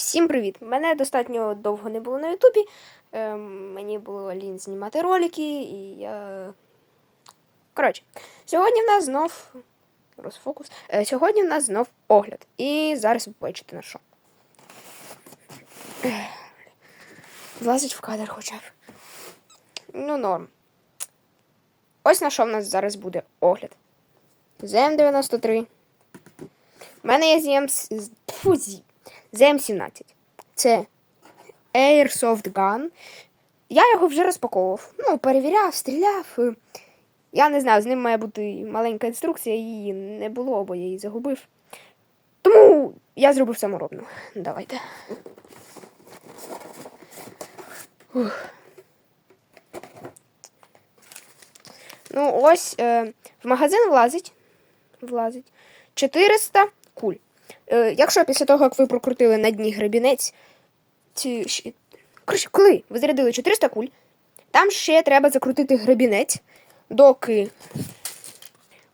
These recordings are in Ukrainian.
Всім привіт! Мене достатньо довго не було на Ютубі. Ем, мені було лінь знімати ролики, і я. Коротше, сьогодні в нас знов. Розфокус. Е, сьогодні в нас знов огляд. І зараз ви побачите на що. Ех, Влазить в кадр хоча б. Ну, норм. Ось на що в нас зараз буде огляд. ЗМ93. У мене є ZM... з- Фу, зі- ZM17. Це Airsoft Gun. Я його вже розпаковував. Ну, перевіряв, стріляв. Е, Я не знаю, з ним має бути маленька інструкція, її не було, бо я її загубив. Тому я зробив саморобну. Давайте. Ух. Ну, ось е, в магазин влазить. Влазить 400 куль. Е, якщо після того, як ви прокрутили на дні гребінець, ці, коротше, коли ви зарядили 400 куль, там ще треба закрутити гребінець, доки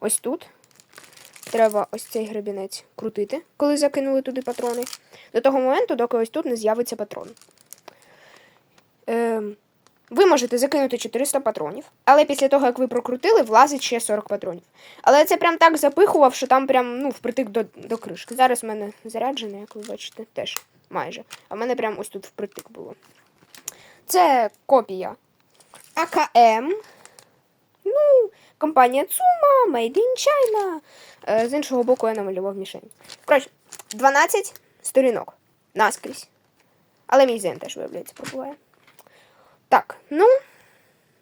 ось тут. Треба ось цей гребінець крутити, коли закинули туди патрони. До того моменту, доки ось тут не з'явиться патрон. Ем, ви можете закинути 400 патронів, але після того, як ви прокрутили, влазить ще 40 патронів. Але це прям так запихував, що там прям ну, впритик до, до кришки. Зараз в мене заряджене, як ви бачите, теж майже. А в мене прям ось тут впритик було. Це копія АКМ. Ну, компанія Цума, Made in China. Е, З іншого боку, я намалював мішень. Коротше, 12 сторінок наскрізь. Але мій зен теж, виявляється, пробуває. Так, ну,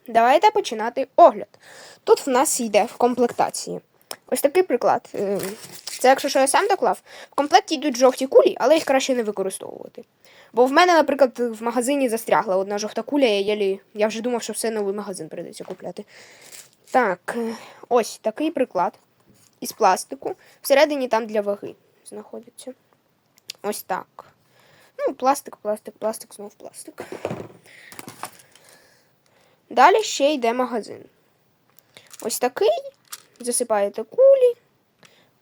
давайте починати огляд. Тут в нас йде в комплектації. Ось такий приклад. Е, Це, якщо що я сам доклав, в комплекті йдуть жовті кулі, але їх краще не використовувати. Бо в мене, наприклад, в магазині застрягла одна жовта куля, я, єлі... я вже думав, що все новий магазин прийдеться купляти. Так, е, ось такий приклад із пластику. Всередині там для ваги знаходиться. Ось так. Ну, пластик, пластик, пластик, знов пластик. Далі ще йде магазин. Ось такий. Засипаєте кулі.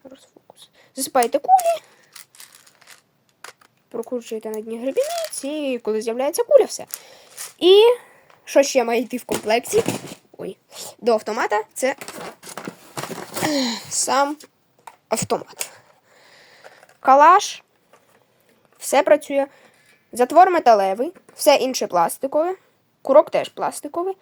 Розфокус. Засипаєте кулі. Прокручуєте на дні гребінець, і коли з'являється куля, все. І що ще має йти в комплекті? Ой, до автомата це сам автомат. Калаш. Все працює. Затвор металевий, все інше пластикове. Курок теж пластиковий.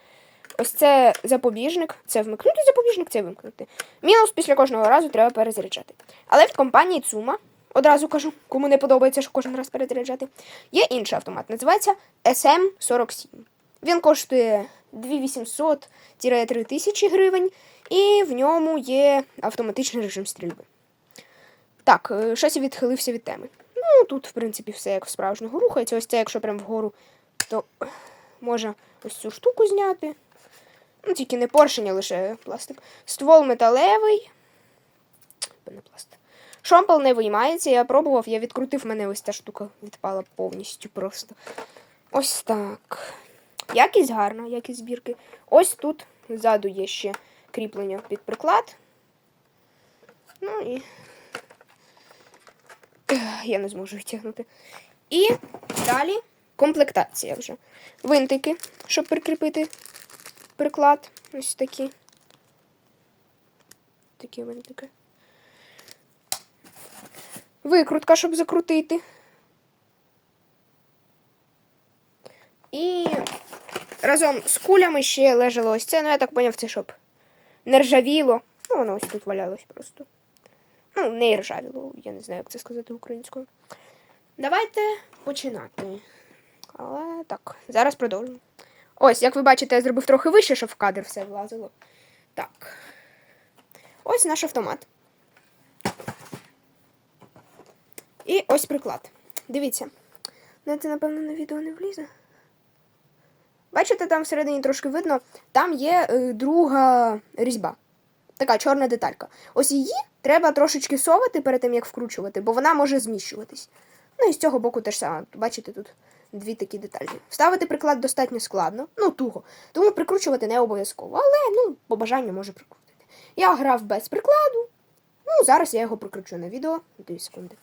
Ось це запобіжник. Це вмикнути запобіжник, це вимкнути. Мінус після кожного разу треба перезаряджати. Але в компанії Цума, одразу кажу, кому не подобається, що кожен раз перезаряджати, є інший автомат. Називається SM47. Він коштує 2800-3000 гривень, і в ньому є автоматичний режим стрільби. Так, е, щось відхилився від теми. Ну, тут, в принципі, все як в справжнього рухається. Ось це, якщо прям вгору, то можна ось цю штуку зняти. Ну, тільки не поршень, а лише пластик. Ствол металевий. Пенопласт. Шомпел не виймається, я пробував, я відкрутив, мене ось ця штука відпала повністю просто. Ось так. Якість гарна, якість збірки. Ось тут ззаду є ще кріплення під приклад. Ну і. Я не зможу витягнути. І далі комплектація вже. Винтики, щоб прикріпити приклад. Ось такі. Такі винтики. Викрутка, щоб закрутити. І разом з кулями ще лежало ось це. Ну, я так поняв, це щоб не ржавіло. Ну, воно ось тут валялось просто. Ну, не ржавіло, я не знаю, як це сказати українською. Давайте починати. Але так, зараз продовжимо. Ось, як ви бачите, я зробив трохи вище, щоб в кадр все влазило. Так. Ось наш автомат. І ось приклад. Дивіться. Ну, це, напевно, на відео не влізе. Бачите, там всередині трошки видно, там є е, друга різьба. Така чорна деталька. Ось її треба трошечки совати перед тим, як вкручувати, бо вона може зміщуватись. Ну і з цього боку теж саме. Бачите, тут дві такі деталі. Вставити приклад достатньо складно, ну туго, тому прикручувати не обов'язково. Але ну, по бажанню може прикрутити. Я грав без прикладу. Ну, зараз я його прикручу на відео. Дві секунди.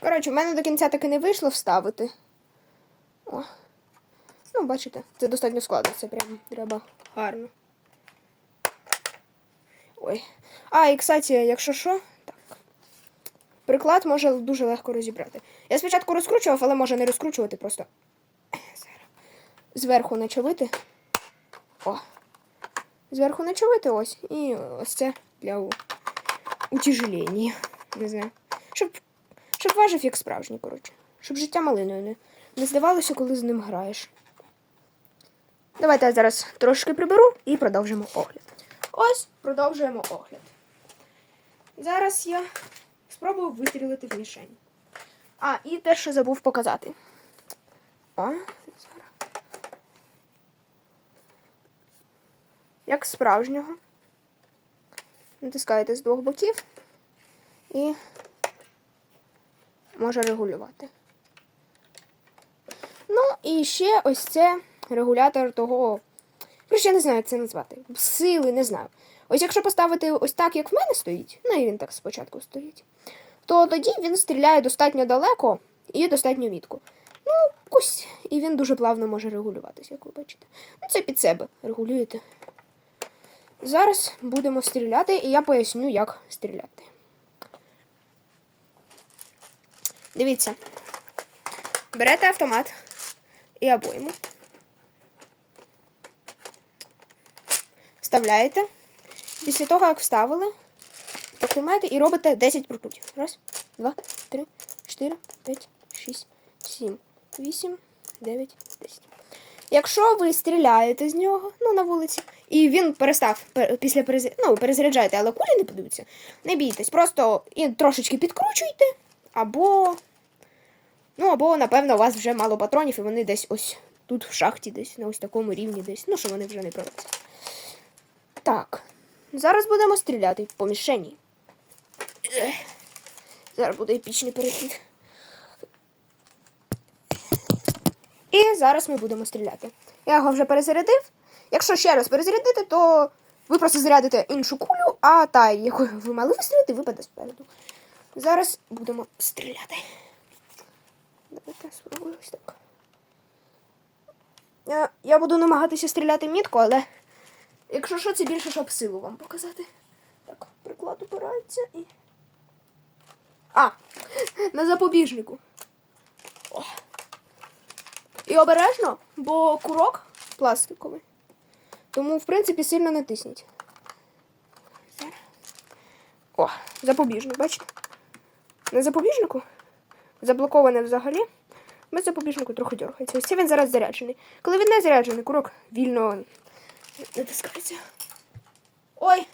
Коротше, в мене до кінця таки не вийшло вставити. Бачите, це достатньо складно, це прям треба гарно. Ой. А, і кстати, якщо що, так. Приклад може дуже легко розібрати. Я спочатку розкручував, але може не розкручувати, просто зверху начавити. О. Зверху начавити ось. І ось це для утяжелення. Не знаю. Щоб, щоб важив як справжній, коротше. Щоб життя малиною не, не здавалося, коли з ним граєш. Давайте я зараз трошки приберу і продовжимо огляд. Ось продовжуємо огляд. Зараз я спробую вистрілити в мішень. А, і те, що забув показати. О, зараз. Як справжнього. Натискаєте з двох боків і може регулювати. Ну, і ще ось це регулятор того. Короче, я не знаю, як це назвати. Сили, не знаю. Ось якщо поставити ось так, як в мене стоїть, ну і він так спочатку стоїть, то тоді він стріляє достатньо далеко і достатньо мітко. Ну, ось, і він дуже плавно може регулюватися, як ви бачите. Ну, це під себе регулюєте. Зараз будемо стріляти, і я поясню, як стріляти. Дивіться. Берете автомат і обойму. Вставляєте. Після того, як вставили, тримаєте і робите 10 прокрутів. Раз, два, три, чотири, п'ять, шість, сім, вісім, дев'ять, десять. Якщо ви стріляєте з нього, ну, на вулиці, і він перестав після перез... ну, перезаряджаєте, але кулі не подаються, не бійтесь, просто і трошечки підкручуйте, або. Ну, або, напевно, у вас вже мало патронів, і вони десь ось тут в шахті, десь на ось такому рівні, десь. Ну, що вони вже не пролетять. Так. Зараз будемо стріляти по мішені. Зараз буде епічний перехід. І зараз ми будемо стріляти. Я його вже перезарядив. Якщо ще раз перезарядити, то ви просто зарядите іншу кулю, а та, яку ви мали вистрілити, випаде спереду. Зараз будемо стріляти. Давайте спробую ось так. Я, я буду намагатися стріляти мітко, але якщо що, це більше, щоб силу вам показати. Так, приклад опирається і. А! На запобіжнику. О. І обережно, бо курок пластиковий. Тому, в принципі, сильно не тисніть. О, запобіжник, бачите? На запобіжнику заблоковане взагалі. Без запобіжнику трохи дергається. Ось це він зараз заряджений. Коли він не заряджений, курок вільно натискається. Ой!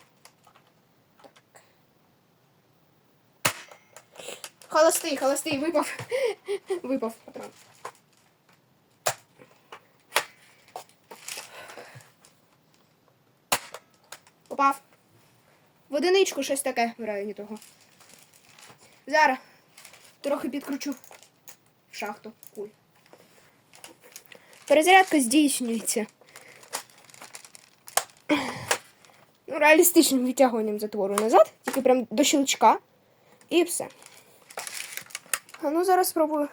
Холостий, холостий, випав. Випав патрон. Попав. В одиничку щось таке в районі того. Зараз трохи підкручу в шахту куль. Перезарядка здійснюється. Ну, реалістичним відтягуванням затвору назад, тільки прям до щелчка. І все. А ну зараз спробую,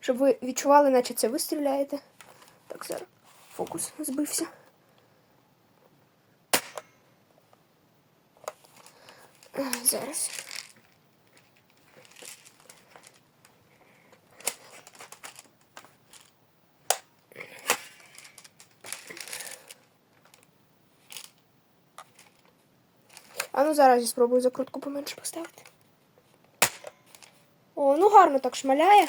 щоб ви відчували, наче це ви стріляєте. Так, зараз фокус збився. Е, Зараз. Ну зараз я спробую закрутку поменше поставити. О, ну гарно так шмаляє.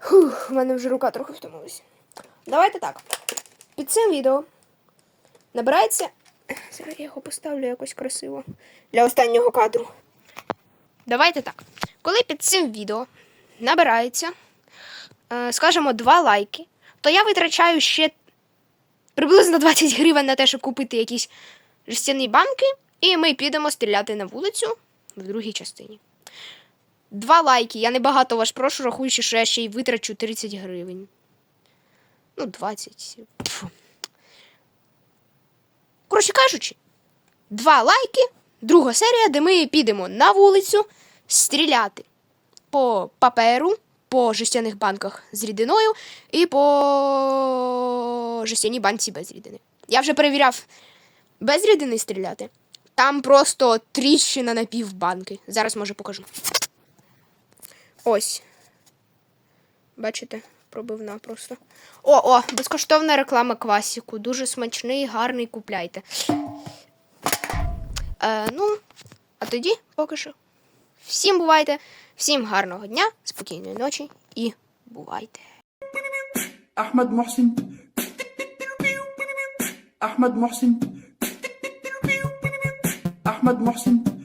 Фух, в мене вже рука трохи втомилася. Давайте так. Під цим відео набирається. Зараз я його поставлю якось красиво для останнього кадру. Давайте так. Коли під цим відео набирається, е, скажімо, два лайки, то я витрачаю ще приблизно 20 гривень на те, щоб купити якісь жестяні банки, і ми підемо стріляти на вулицю в другій частині. Два лайки. Я небагато вас прошу, рахуючи, що я ще й витрачу 30 гривень. Ну, 20. Фу. Коротше кажучи, два лайки, друга серія, де ми підемо на вулицю стріляти. по паперу, по жестяних банках з рідиною і по жестяній банці без рідини. Я вже перевіряв без рідини стріляти. Там просто тріщина на півбанки. Зараз може покажу. Ось. Бачите, пробивна просто. О, о, безкоштовна реклама класіку. Дуже смачний, гарний купляйте. Е, Ну, а тоді поки що. Всім бувайте, всім гарного дня, спокійної ночі і бувайте. Ахмед Мохсін. Ахмед Мохсін. Ahmed Mohsin.